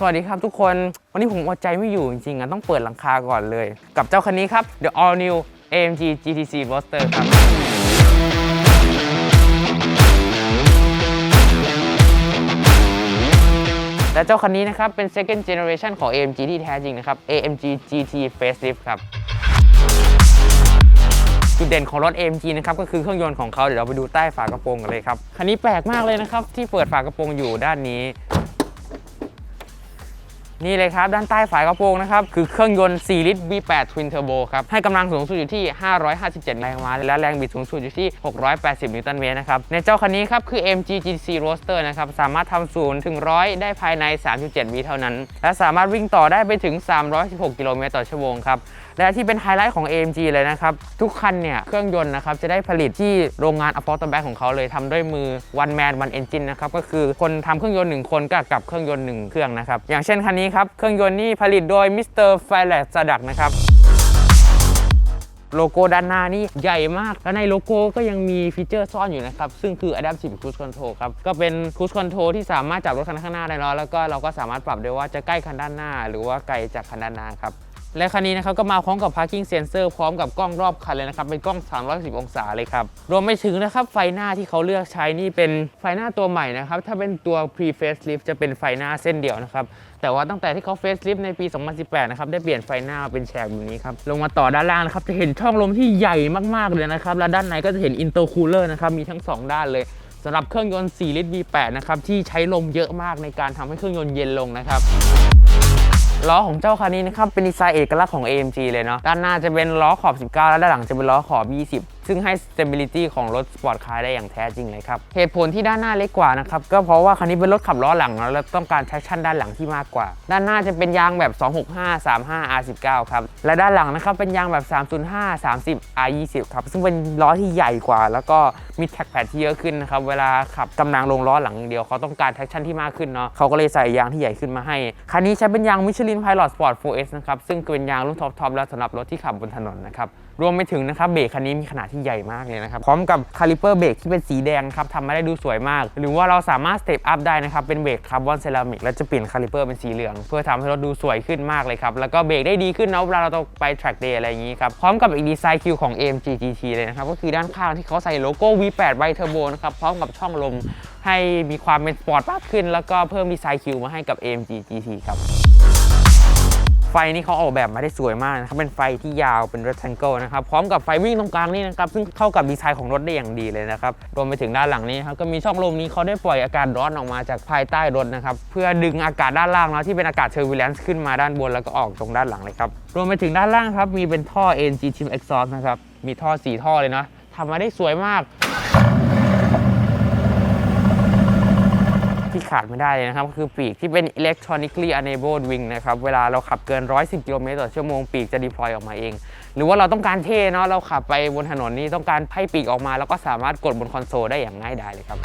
สวัสดีครับทุกคน วันนี้ผมอดใจไม่อยู่จริงๆอะต้องเปิดหลังคาก่อนเลย กับเจ้าคันนี้ครับ The All New AMG GTC Roadster ครับและเจ้าคันนี้นะครับ เป็น second generation ของ AMG ที่แท้จริงนะครับ AMG GT Facelift ครับจุดเด่นของรถ AMG นะครับก็คือเครื่องยนต์ของเขาเดี๋ยวเราไปดูใต้ฝากระโปรงกันเลยครับ คันนี้แปลกมากเลยนะครับ ที่เปิดฝากระโปรงอยู่ด้านนี้ นี่เลยครับ ด้านใต้ฝากระโปรงนะครับ คือเครื่องยนต์ 4 ลิตร V8 Twin Turbo ครับ ให้กำลังสูงสุดอยู่ที่ 557 แรงม้าและแรงบิดสูงสุดอยู่ที่ 680 นิวตันเมตรนะครับ ในเจ้าคันนี้ครับ คือ MG GTC Roadster นะครับ สามารถทำศูนย์ถึง100ได้ภายใน 3.7 วิเท่านั้น และสามารถวิ่งต่อได้ไปถึง 316 กิโลเมตรต่อชั่วโมงครับ และที่เป็นไฮไลท์ของ AMG เลยนะครับ ทุกคันเนี่ยเครื่องยนต์นะครับจะได้ผลิตที่โรงงาน a f o r t b a c k ของเขาเลยทำด้วยมือ one man one engine นะครับก็คือคนทำเครื่องยนต์หนึ่งคนกับกับเครื่องยนต์หนึ่งเครื่องนะครับอย่างเช่นคันนี้ครับเครื่องยนต์นี่ผลิตโดยมิสเตอร์ไฟแลตซาดักนะครับโลโก้ด้านหน้านี่ใหญ่มาก แล้วในโลโก้ก็ยังมีฟีเจอร์ซ่อนอยู่นะครับ ซึ่งคือ Adaptive Cruise Control ครับ ก็เป็น Cruise Control ที่สามารถจับรถคันข้างหน้าได้แล้วแล้วก็เราก็สามารถปรับได้ว่าจะใกล้คันด้านหน้า หรือว่าไกลจากคันด้านหน้าครับ และคันนี้นะครับก็มาพร้อมกับ parking sensor พร้อมกับกล้องรอบคันเลยนะครับ เป็นกล้อง 360 องศาเลยครับ รวมไปถึงนะครับไฟหน้าที่เขาเลือกใช้นี่เป็นไฟหน้าตัวใหม่นะครับ ถ้าเป็นตัว pre facelift จะเป็นไฟหน้าเส้นเดียวนะครับ แต่ว่าตั้งแต่ที่เขา facelift ในปี 2018 นะครับ ได้เปลี่ยนไฟหน้าเป็นแฉกแบบนี้ครับ ลงมาต่อด้านล่างนะครับ จะเห็นช่องลมที่ใหญ่มากๆเลยนะครับ และด้านในก็จะเห็น intercooler นะครับ มีทั้ง 2 ด้านเลยสำหรับเครื่องยนต์ 4 ลิตร V8 นะครับที่ใช้ลมเยอะมากในการทำให้เครื่องยนต์เย็นลงนะครับ ล้อของเจ้าคันนี้นะครับเป็นดีไซน์เอกลักษณ์ของ AMG เลยเนาะด้านหน้าจะเป็นล้อขอบ 19 และด้านหลังจะเป็นล้อขอบ 20 ซึ่งให้ stability ของรถสปอร์ตคาร์ได้อย่างแท้จริงเลยครับ เหตุผลที่ด้านหน้าเล็กกว่านะครับ ก็เพราะว่าคันนี้เป็นรถขับล้อหลังนะแล้วต้องการ traction ด้านหลังที่มากกว่า ด้านหน้าจะเป็นยางแบบ 265 35 R19 ครับ และด้านหลังนะครับเป็นยางแบบ 305 30 R20 ครับ ซึ่งเป็นล้อที่ใหญ่กว่า แล้วก็มีแท็กแพดที่เยอะขึ้นนะครับ เวลาขับกำลังลงล้อหลังอย่างเดียวเขาต้องการ traction ที่มากขึ้นเนาะเขาก็เลยใส่ยางที่ใหญ่ขึ้นมาให้ คันนี้ใช้เป็นยาง Michelin Pilot Sport 4S นะครับ ซึ่งเป็นยางรุ่นท็อปๆแล้วสำหรับรถที่ขับบนถนนนะครับ รวมไปถึงนะครับเบรกคันนี้มีขนาดที่ใหญ่มากเลยนะครับพร้อมกับคาลิเปอร์เบรกที่เป็นสีแดงครับทำมาได้ดูสวยมาก หรือว่าเราสามารถสเตปอัพได้นะครับเป็นเบรกคาร์บอนเซรามิกแล้วจะเปลี่ยนคาลิเปอร์เป็นสีเหลือง เพื่อทำให้รถดูสวยขึ้นมากเลยครับแล้วก็เบรกได้ดีขึ้นนะเวลาเราต้องไป track day อะไรอย่างนี้ครับพร้อมกับอีกดีไซน์คิวของ AMG GT เลยนะครับก็คือด้านข้างที่เขาใส่โลโก้ V8 ไบเทอร์โบนะครับพร้อมกับช่องลมให้มีความเป็นสปอร์ตมากขึ้น แล้วก็เพิ่มดีไซน์คิวมาให้กับ AMG GT ครับ ฟนี่เขาออกแบบมาได้สวยมากนะครับ เป็นไฟที่ยาวเป็น rectangle นะครับ พร้อมกับไฟวิ่งตรงกลางนี่นะครับ ซึ่งเข้ากับดีไซน์ของรถได้อย่างดีเลยนะครับ รวมไปถึงด้านหลังนี้ครับ ก็มีช่องลมนี้เขาได้ปล่อยอากาศร้อนออกมาจากภายใต้รถนะครับ เพื่อดึงอากาศด้านล่างเนาะที่เป็นอากาศ turbulence ขึ้นมาด้านบนแล้วก็ออกตรงด้านหลังเลยครับ รวมไปถึงด้านล่างครับ มีเป็นท่อ NG Trim Exhaust นะครับ มีท่อสีท่อเลยเนาะทำมาได้สวยมาก ที่ขาดไม่ได้เลยนะครับ ก็คือปีกที่เป็น electronically enabled wing นะครับ เวลาเราขับเกิน 110 กิโลเมตรต่อชั่วโมงปีกจะ deploy ออกมาเอง หรือว่าเราต้องการเท่เนาะเราขับไปบนถนนนี้ต้องการไพ่ปีกออกมา แล้วก็สามารถกดบนคอนโซลได้อย่างง่ายดายเลยครับ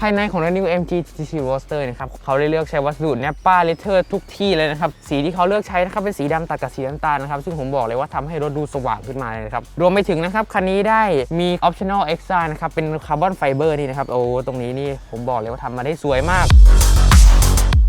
ภายในของ The New MG GT Roadster นะครับเขาได้เลือกใช้วัสดุเนปป้าเลเทอร์ทุกที่เลยนะครับ สีที่เขาเลือกใช้นะครับเป็นสีดำตัดกับสีน้ำตาลนะครับ ซึ่งผมบอกเลยว่าทำให้รถดูสว่างขึ้นมาเลยนะครับ รวมไปถึงนะครับ คันนี้ได้มี optional extra นะครับ เป็นคาร์บอนไฟเบอร์นี่นะครับ โอ้ตรงนี้นี่ผมบอกเลยว่าทำมาได้สวยมาก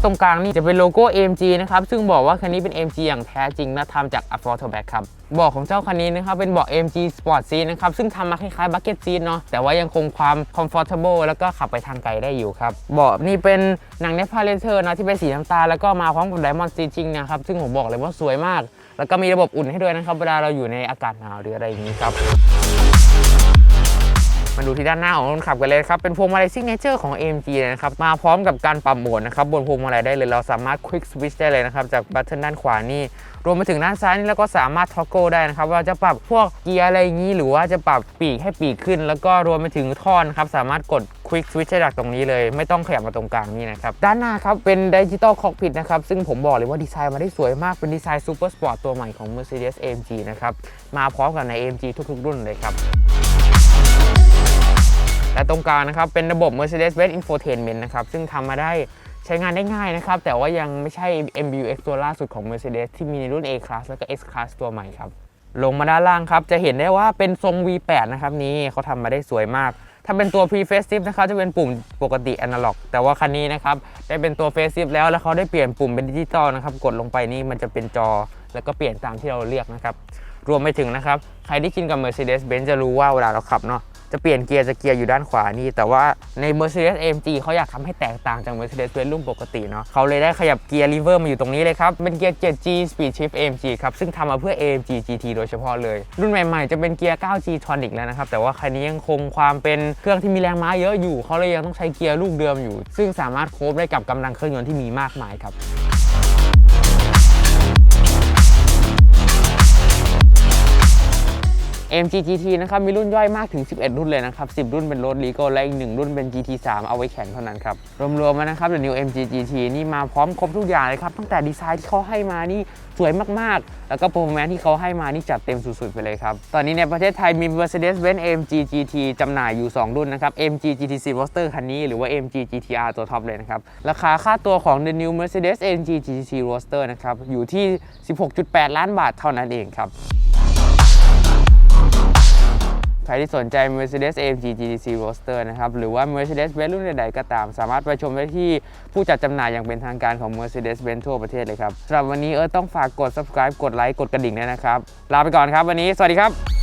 ตรงกลางนี่จะเป็นโลโก้ AMG นะครับ ซึ่งบอกว่าคันนี้เป็น AMG อย่างแท้จริงและทำจาก a f r o t o b a c ครับเบาะของเจ้าคันนี้นะครับ เป็นเบาะ AMG Sport Seat นะครับ ซึ่งทำมาคล้ายๆ Bucket Seat เนาะแต่ว่ายังคงความ comfortable แล้วก็ขับไปทางไกลได้อยู่ครับเบาะนี่เป็นหนังเนปาเลเทอร์นะที่เป็นสีน้ำตาลแล้วก็มาพร้อมกับ Diamond Stitching นะครับซึ่งผมบอกเลยว่าสวยมาก แล้วก็มีระบบอุ่นให้ด้วยนะครับเวลาเราอยู่ในอากาศหนาวหรืออะไรอย่างนี้ครับ มาดูที่ด้านหน้าของคนขับกันเลยครับ เป็นพวงมาลัยซิกเนเจอร์ของ AMG นะครับ มาพร้อมกับการปรับโหมดนะครับ บนพวงมาลัยได้เลย เราสามารถ Quick Switch ได้เลยนะครับ จากบัตเทิลด้านขวานี่ รวมไปถึงด้านซ้ายนี่แล้วก็สามารถ toggle ได้นะครับ ว่าจะปรับพวกเกียร์อะไรอย่างนี้ หรือว่าจะปรับปีกให้ปีกขึ้น แล้วก็รวมไปถึงท่อนครับ สามารถกด Quick Switch ได้จากตรงนี้เลย ไม่ต้องขยับมาตรงกลางนี่นะครับ ด้านหน้าครับ เป็นดิจิตอลคอกพิ t นะครับ ซึ่งผมบอกเลยว่าดีไซน์มาได้สวยมาก เป็นดีไซน์ซูเปอร์สปอร์ตตัวใหม่ของ Mercedes AMG นะครับ มาพร้อมกับใน AMG ทุกๆ รุ่นเลยครับ ตรงกลางนะครับ เป็นระบบ Mercedes-Benz Infotainment นะครับ ซึ่งทำมาได้ใช้งานได้ง่ายนะครับ แต่ว่ายังไม่ใช่ MBUX ตัวล่าสุดของ Mercedes ที่มีในรุ่น A Class แล้วก็ S Class ตัวใหม่ครับ ลงมาด้านล่างครับ จะเห็นได้ว่าเป็นทรง V8 นะครับ นี่เขาทำมาได้สวยมาก ถ้าเป็นตัว Pre Facelift นะครับ จะเป็นปุ่มปกติ Analog แต่ว่าคันนี้นะครับ ได้เป็นตัว Facelift แล้ว แล้วเขาได้เปลี่ยนปุ่มเป็นดิจิตอลนะครับ กดลงไปนี่มันจะเป็นจอ แล้วก็เปลี่ยนตามที่เราเลือกนะครับ รวมไปถึงนะครับ ใครที่ชินกับ Mercedes-Benz จะรู้ว่าเวลาเราขับเนาะ จะเปลี่ยนเกียร์จะเกียร์อยู่ด้านขวานี่ แต่ว่าใน Mercedes AMG เขาอยากทำให้แตกต่างจาก Mercedes-Benz รุ่นปกติเนาะเขาเลยได้ขยับเกียร์ Lever มาอยู่ตรงนี้เลยครับ เป็นเกียร์ 7G Speed Shift AMG ครับ ซึ่งทำมาเพื่อ AMG GT โดยเฉพาะเลย รุ่นใหม่ๆ จะเป็นเกียร์ 9G Tronic แล้วนะครับ แต่ว่าคันนี้ยังคงความเป็นเครื่องที่มีแรงม้าเยอะอยู่เขาเลยยังต้องใช้เกียร์ลูกเดิมอยู่ ซึ่งสามารถโคฟได้กับกำลังเครื่องยนต์ที่มีมากมายครับ M G GT นะครับมีรุ่นย่อยมากถึง 11 รุ่นเลยนะครับ 10 รุ่นเป็นรถลีโก้และอีก 1 รุ่นเป็น GT3 เอาไว้แข่งเท่านั้นครับ รวมๆมานะครับ The New MG GT นี่มาพร้อมครบทุกอย่างเลยครับ ตั้งแต่ดีไซน์ที่เขาให้มานี่สวยมากๆ แล้วก็ performance ที่เขาให้มานี่จัดเต็มสุดๆ ไปเลยครับ ตอนนี้ในประเทศไทยมี Mercedes-Benz AMG GT จำหน่ายอยู่ 2 รุ่นนะครับ AMG GTC Roadster คันนี้หรือว่า AMG GTR ตัวท็อปเลยนะครับ ราคาค่าตัวของ The New Mercedes AMG GTC Roadster นะครับอยู่ที่ 16.8 ล้านบาทเท่านั้นเองครับ ที่สนใจ Mercedes AMG GTC Roadster นะครับ หรือว่า Mercedes-Benz รุ่นใดๆก็ตาม สามารถไปชมได้ที่ผู้จัดจำหน่ายอย่างเป็นทางการของ Mercedes-Benz ทั่วประเทศเลยครับสำหรับวันนี้เออต้องฝากกด subscribe กดไลค์กดกระดิ่งด้วยนะครับ ลาไปก่อนครับวันนี้ สวัสดีครับ